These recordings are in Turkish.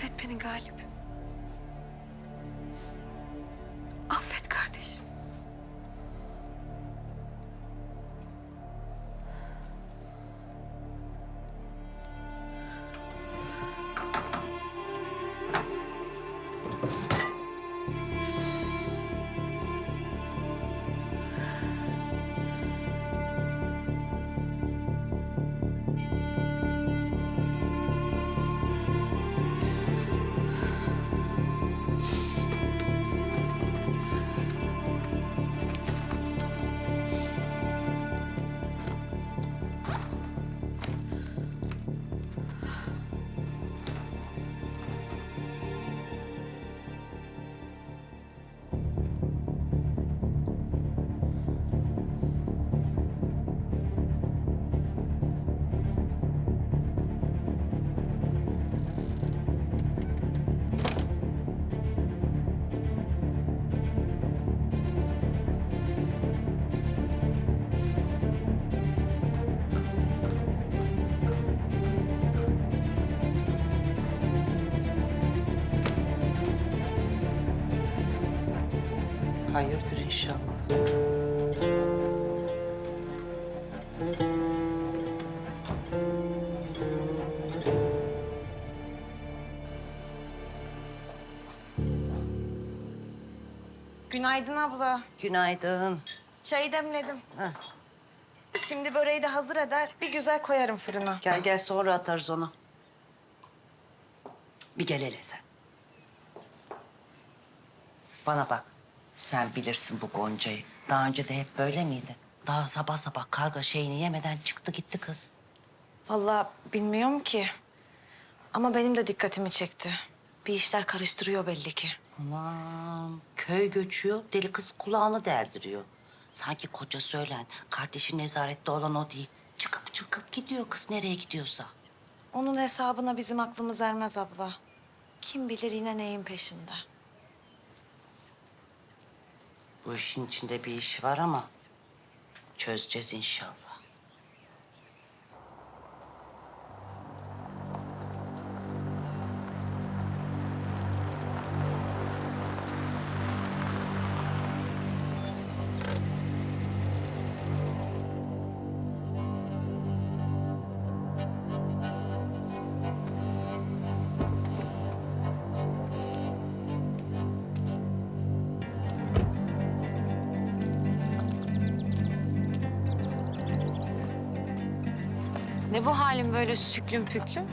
Affet beni Galip. Hayırdır inşallah. Günaydın abla. Günaydın. Çayı demledim. Heh, Şimdi böreği de hazır eder. Bir güzel koyarım fırına. gel gel sonra atarız onu. Bir gel hele sen. Bana bak. Sen bilirsin bu Gonca'yı. Daha önce de hep böyle miydi? Daha sabah sabah karga şeyini yemeden çıktı gitti kız. Vallahi bilmiyorum ki. Ama benim de dikkatimi çekti. Bir işler karıştırıyor belli ki. Aman köy göçüyor, deli kız kulağını derdiriyor. Sanki koca söylen, kardeşi nezarette olan o değil. Çıkıp çıkıp gidiyor kız nereye gidiyorsa. Onun hesabına bizim aklımız ermez abla. Kim bilir yine neyin peşinde. Bu işin içinde bir iş var ama çözeceğiz inşallah. Ne bu halin böyle süklüm püklüm?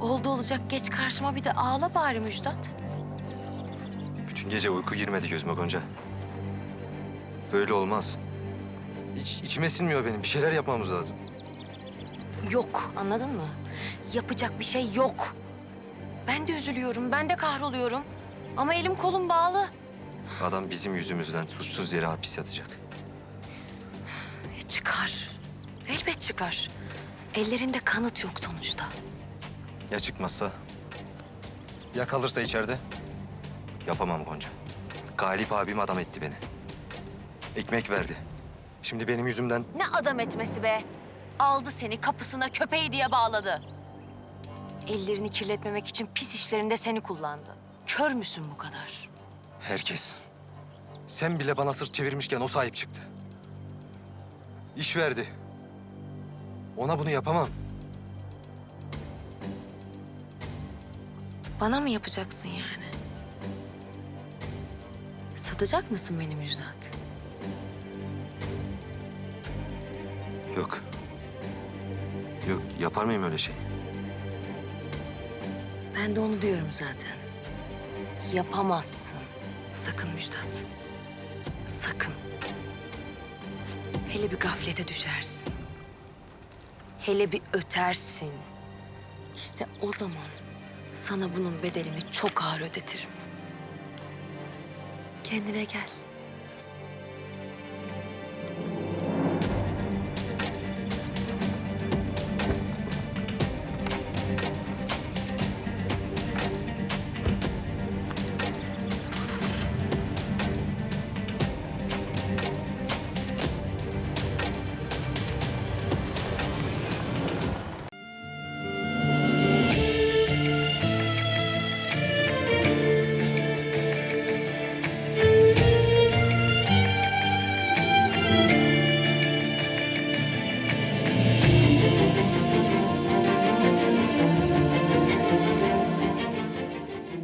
Oldu olacak geç karşıma bir de ağla bari Müjdat. Bütün gece uyku girmedi gözüme Gonca. Böyle olmaz. İç, içime sinmiyor benim. Bir şeyler yapmamız lazım. Yok anladın mı? Yapacak bir şey yok. Ben de üzülüyorum, ben de kahroluyorum. Ama elim kolum bağlı. Adam bizim yüzümüzden suçsuz yere hapis yatacak. E, çıkar. Elbet çıkar. Ellerinde kanıt yok sonuçta. Ya çıkmazsa? Ya kalırsa içeride? Yapamam Gonca. Galip abim adam etti beni. Ekmek verdi. Şimdi benim yüzümden Ne adam etmesi be? Aldı seni kapısına köpeği diye bağladı. Ellerini kirletmemek için pis işlerinde seni kullandı. Kör müsün bu kadar? herkes. Sen bile bana sırt çevirmişken o sahip çıktı. İş verdi. Ona bunu yapamam. Bana mı yapacaksın yani? Satacak mısın beni Müjdat? Yok. Yok yapar mıyım öyle şey? Ben de onu diyorum zaten. Yapamazsın. Sakın Müjdat. Sakın. Hele bir gaflete düşersin. Hele bir ötersin. İşte o zaman sana bunun bedelini çok ağır ödetirim. Kendine gel.